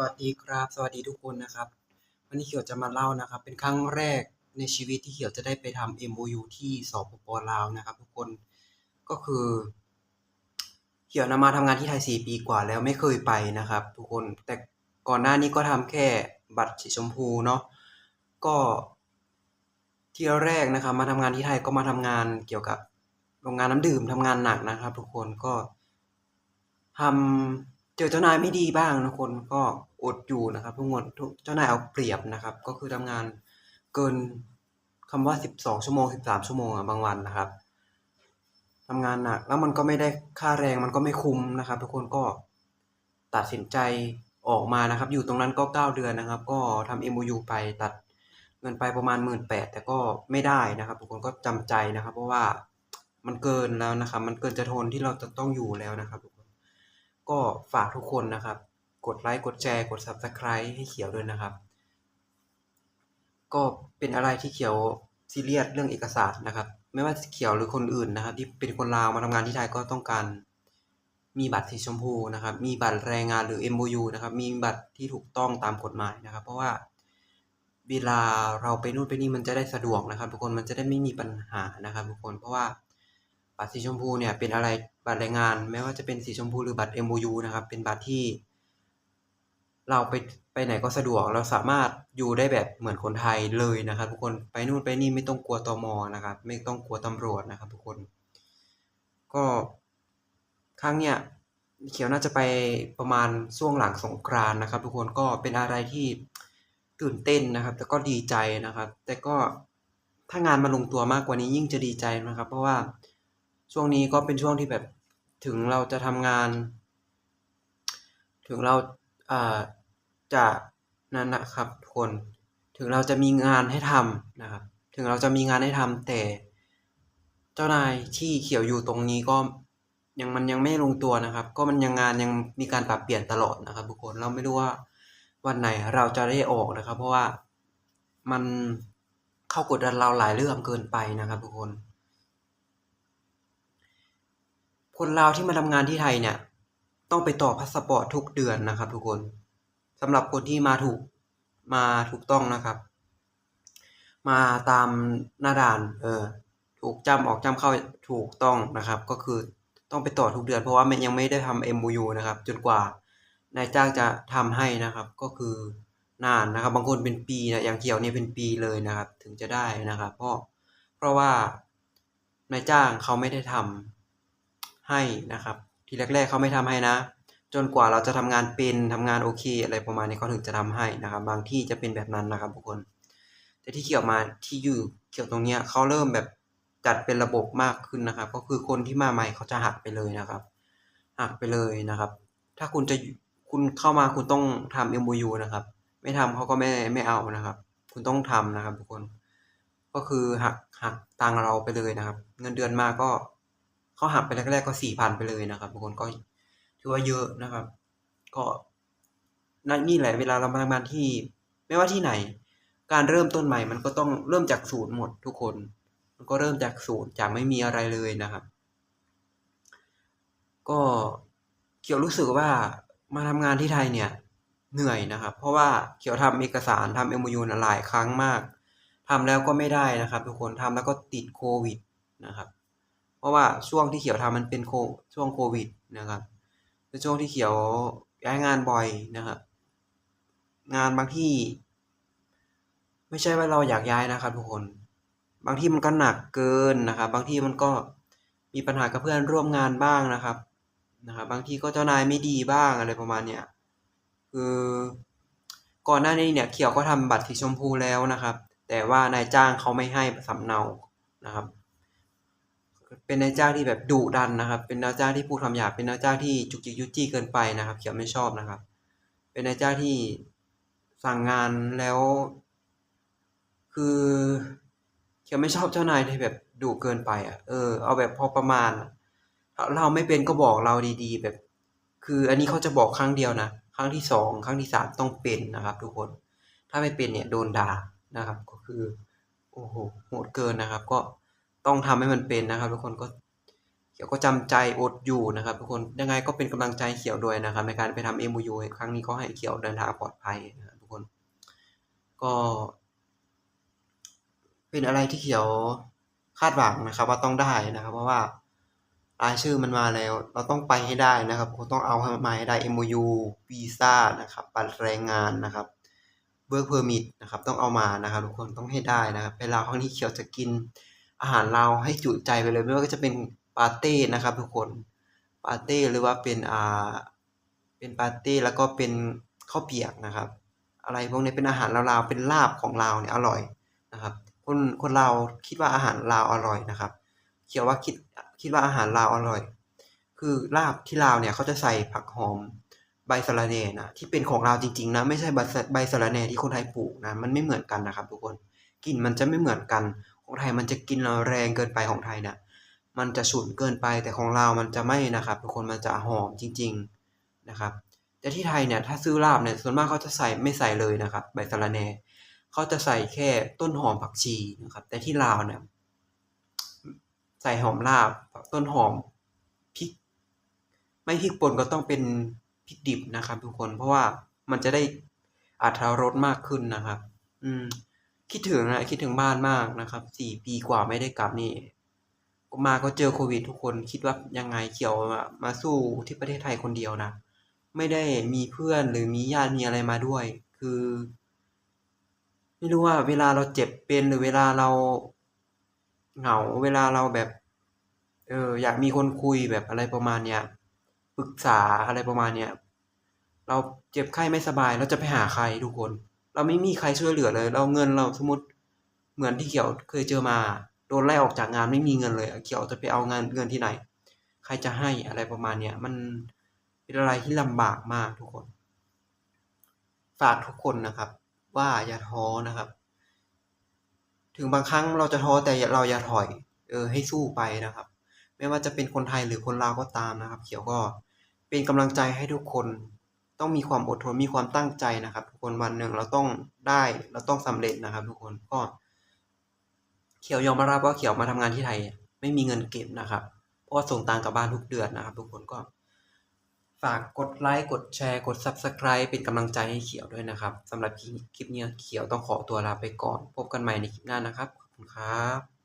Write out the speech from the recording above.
วัสดีครับ สวัสดีทุกคนนะครับ วันนี้เขียวจะมาเล่านะครับ เป็นครั้งแรกในชีวิตที่เขียวจะได้ไปทำ MOU ที่สปปลาวนะครับ ทุกคนก็คือ เขียวนำมาทำงานที่ไทย4ปีกว่าแล้วไม่เคยไปนะครับ ทุกคนแต่ก่อนหน้านี้ก็ทำแค่บัตรสีชมพูเนาะก็ที่แรกนะครับ มาทำงานที่ไทยก็มาทำงานเกี่ยวกับโรงงานน้ำดื่มทำงานหนักนะครับ ทุกคนก็ทำ เจอเจ้านายไม่ดีบ้างทุกคนก็อดอยู่นะครับ ทุกคนเจ้านายเอาเปรียบนะครับ ก็คือทำงานเกินคำว่า12ชั่วโมง13ชั่วโมงอะบางวันนะครับทำงานหนักแล้วมันก็ไม่ได้ค่าแรงมันก็ไม่คุ้มนะครับ ทุกคนก็ตัดสินใจออกมานะครับ อยู่ตรงนั้นก็9เดือนนะครับ ก็ทำ MOU ไปตัดเงินไปประมาณ18,000แปดแต่ก็ไม่ได้นะครับ ทุกคนก็จำใจนะครับ เพราะว่ามันเกินแล้วนะครับ มันเกินจะทนที่เราจะต้องอยู่แล้วนะครับทุ ก็ฝากทุกคนนะครับ กดไลค์กดแชร์กด Subscribe ให้เขียวด้วยนะครับ ก็เป็นอะไรที่เขียวซีเรียสเรื่องเอกสารนะครับ ไม่ว่าเขียวหรือคนอื่นนะครับ ที่เป็นคนลาวมาทำงานที่ไทยก็ต้องการ มีบัตรสีชมพูนะครับ มีบัตรแรงงานหรือ MOU นะครับ มีบัตรที่ถูกต้องตามกฎหมายนะครับ เพราะว่าเวลาเราไปนู่นไปนี่มันจะได้สะดวกนะครับ ทุกคนมันจะได้ไม่มีปัญหานะครับ ทุกคนเพราะว่า บัตรสีชมพูเนี่ยเป็นอะไรบัตรแรงงาน ไม่ว่าจะเป็นสีชมพูหรือบัตร MOU นะครับ เป็นบัตรที่ เราไปไปไหนก็สะดวก เราสามารถอยู่ได้แบบเหมือนคนไทยเลยนะครับ ทุกคนไปนู่นไปนี่ไม่ต้องกลัวตมนะครับ ไม่ต้องกลัวตำรวจนะครับ ทุกคน ก็ครั้งเนี้ยเขียวน่าจะไปประมาณช่วงหลังสงกรานนะครับ ทุกคนก็เป็นอะไรที่ตื่นเต้นนะครับ แต่ก็ดีใจนะครับ แต่ก็ถ้างานมาลงตัวมากกว่านี้ยิ่งจะดีใจนะครับ เพราะว่า ช่วงนี้ก็เป็นช่วงที่แบบถึงเราจะทำงาน ถึงเราอ่าจะนั่นนะครับทุกคน ถึงเราจะมีงานให้ทำนะครับ ถึงเราจะมีงานให้ทำแต่ เจ้านายที่เขียวอยู่ตรงนี้ก็ยังมันยังไม่ลงตัวนะครับ ก็มันยังงานยังมีการปรับเปลี่ยนตลอดนะครับทุกคนเราไม่รู้ว่าวันไหนเราจะได้ออกนะครับ เพราะว่ามันเข้ากดดันเราหลายเรื่องเกินไปนะครับทุกคน คนลาวที่มาทำงานที่ไทยเนี่ย ต้องไปต่อพาสปอร์ตทุกเดือนนะครับ ทุกคนสำหรับคนที่มาถูกมาถูกต้องนะครับ มาตามหน้าด่าน เออ ถูกจำออกจำเข้าถูกต้องนะครับ ก็คือต้องไปต่อทุกเดือน เพราะว่ามันยังไม่ได้ทำ MOU นะครับ จนกว่านายจ้างจะทำให้นะครับ ก็คือนานนะครับ บางคนเป็นปีนะอย่างเขียวเนี่ยเป็นปีเลยนะครับ ถึงจะได้นะครับ เพราะเพราะว่านายจ้างเขาไม่ได้ทำ ให้นะครับ ทีแรกๆเขาไม่ทำให้นะ จนกว่าเราจะทำงานเป็นทำงานโอเค อะไรประมาณนี้เขาถึงจะทำให้นะครับ บางที่จะเป็นแบบนั้นนะครับทุกคน แต่ที่เขียวมาที่อยู่เขียวตรงเนี้ยเขาเริ่มแบบจัดเป็นระบบมากขึ้นนะครับ ก็คือคนที่มาใหม่เขาจะหักไปเลยนะครับ หักไปเลยนะครับ ถ้าคุณจะคุณเข้ามาคุณต้องทำ MOU นะครับ ไม่ทำเขาก็ไม่ไม่เอานะครับ คุณต้องทำนะครับทุกคน ก็คือหักหักตังเราไปเลยนะครับ เงินเดือนมาก็ เขาหักไปแรกๆก็สี่พันไปเลยนะครับทุกคนก็ถือว่าเยอะนะครับ ก็นั่นนี่แหละเวลาเรามาทำงานที่ ไม่ว่าที่ไหน การเริ่มต้นใหม่มันก็ต้องเริ่มจากศูนย์หมดทุกคน มันก็เริ่มจากศูนย์จากไม่มีอะไรเลยนะครับ ก็เขียวรู้สึกว่ามาทำงานที่ไทยเนี่ยเหนื่อยนะครับ เพราะว่าเขียวทำเอกสารทำ MOU นหลายครั้งมากทำแล้วก็ไม่ได้นะครับ ทุกคนทำแล้วก็ติดโควิดนะครับ เพราะว่าช่วงที่เขียวทำมันเป็นโคช่วงโควิดนะครับเป็นช่วงที่เขียวย้ายงานบ่อยนะครับ งานบางที่ ไม่ใช่ว่าเราอยากย้ายนะครับ ทุกคน บางที่มันก็หนักเกินนะครับ บางที่มันก็มีปัญหากับเพื่อนร่วมงานบ้างนะครับนะครับ บางทีก็เจ้านายไม่ดีบ้างอะไรประมาณเนี้ยคือก่อนหน้านี้เนี่ยเขียวก็ทำบัตรสีชมพูแล้วนะครับ แต่ว่านายจ้างเขาไม่ให้สำเนานะครับ เป็นนายจ้างที่แบบดุดันนะครับ เป็นนายจ้างที่พูดคำหยาบเป็นนายจ้างที่จุกจิกยุจี้เกินไปนะครับ เขียวไม่ชอบนะครับ เป็นนายจ้างที่สั่งงานแล้ว คือเขียวไม่ชอบเจ้านายที่แบบดุเกินไปอะเออเอาแบบพอประมาณเราไม่เป็นก็บอกเราดีๆ แบบ คืออันนี้เขาจะบอกครั้งเดียวนะครั้งที่สองครั้งที่สามต้องเป็นนะครับ ทุกคน ถ้าไม่เป็นเนี่ยโดนด่านะครับ ก็คือโอ้โหโหดเกินนะครับ ก็ ต้องทำให้มันเป็นนะครับ ทุกคนก็เขียวก็จำใจอดอยู่นะครับ ทุกคนยังไงก็เป็นกำลังใจเขียวด้วยนะครับ ในการไปทำ MOU ครั้งนี้ก็ให้เขียวเดินทางปลอดภัยนะครับทุกคนก็ เป็นอะไรที่เขียวคาดหวังนะครับ ว่าต้องได้นะครับ เพราะว่ารายชื่อมันมาแล้ว เราต้องไปให้ได้นะครับเราต้องเอามาให้ได้ MOU วีซ่านะครับบัตรแรงงานนะครับเบิร์กเพอร์มิทนะครับ ต้องเอามานะครับ ทุกคนต้องให้ได้นะครับไปลาครั้งนี้เขียวจะกิน อาหารลาวให้จุใจไปเลยไม่ว่าจะเป็นปาเต้นะครับ ทุกคนปาเต้หรือว่าเป็นอ่าเป็นปาเต้แล้วก็เป็นข้าวเปียกนะครับ อะไรพวกนี้เป็นอาหารลาวๆเป็นลาบของลาวเนี่ยอร่อยนะครับ คนคนลาวคิดว่าอาหารลาวอร่อยนะครับ เขียวว่าคิดคิดว่าอาหารลาวอร่อย คือลาบที่ลาวเนี่ยเขาจะใส่ผักหอมใบสะระแหน่นะที่เป็นของลาวจริงๆนะไม่ใช่ใบสะใบสะระแหน่ที่คนไทยปลูกนะมันไม่เหมือนกันนะครับ ทุกคนกลิ่นมันจะไม่เหมือนกัน ของไทยมันจะกินแล้วแรงเกินไปของไทยเนี่ยมันจะฉุนเกินไปแต่ของลามันจะไม่นะครับทุกคนมันจะหอมจริง ๆนะครับ แต่ที่ไทยเนี่ยถ้าซื้อลาบเนี่ยส่วนมากเขาจะใส่ไม่ใส่เลยนะครับ ใบสะระแหน่เขาจะใส่แค่ต้นหอมผักชีนะครับ แต่ที่ลาวเนี่ยใส่หอมลาบต้นหอมพริก ไม่พริกป่นก็ต้องเป็นพริกดิบนะครับ ทุกคนเพราะว่ามันจะได้อรรถรสมากขึ้นนะครับ อืม คิดถึงนะคิดถึงบ้านมากนะครับสี่ปีกว่าไม่ได้กลับนี่มาก็เจอโควิดทุกคนคิดว่ายังไงเขียวมามาสู้ที่ประเทศไทยคนเดียวนะ ไม่ได้มีเพื่อนหรือมีญาติมีอะไรมาด้วย คือ ไม่รู้ว่าเวลาเราเจ็บเป็นหรือเวลาเราเหงาเวลาเราแบบ เอออยากมีคนคุยแบบอะไรประมาณเนี้ยปรึกษาอะไรประมาณเนี้ยเราเจ็บไข้ไม่สบายเราจะไปหาใครทุกคน เราไม่มีใครช่วยเหลือเลย เราเงินเราสมมติเหมือนที่เขียวเคยเจอมาโดนไล่ออกจากงานไม่มีเงินเลยเขียวจะไปเอาเงินเงินที่ไหน ใครจะให้อะไรประมาณเนี้ยมันเป็นอะไรที่ลำบากมากทุกคน ฝากทุกคนนะครับ ว่าอย่าท้อนะครับ ถึงบางครั้งเราจะท้อแต่เราอย่าถอย เออ ให้สู้ไปนะครับ ไม่ว่าจะเป็นคนไทยหรือคนลาวก็ตามนะครับ เขียวก็เป็นกำลังใจให้ทุกคน ต้องมีความอดทนมีความตั้งใจนะครับ ทุกคนวันหนึ่งเราต้องได้เราต้องสำเร็จนะครับ ทุกคนก็ เขียวยอมรับว่าเขียวมาทำงานที่ไทย ไม่มีเงินเก็บนะครับ เพราะว่าส่งตังค์กลับบ้านทุกเดือนนะครับ ทุกคนก็ฝากกดไลค์กดแชร์กด Subscribe เป็นกำลังใจให้เขียวด้วยนะครับสำหรับคลิปนี้เขียวต้องขอตัวลาไปก่อน พบกันใหม่ในคลิปหน้านะครับ ขอบคุณครับ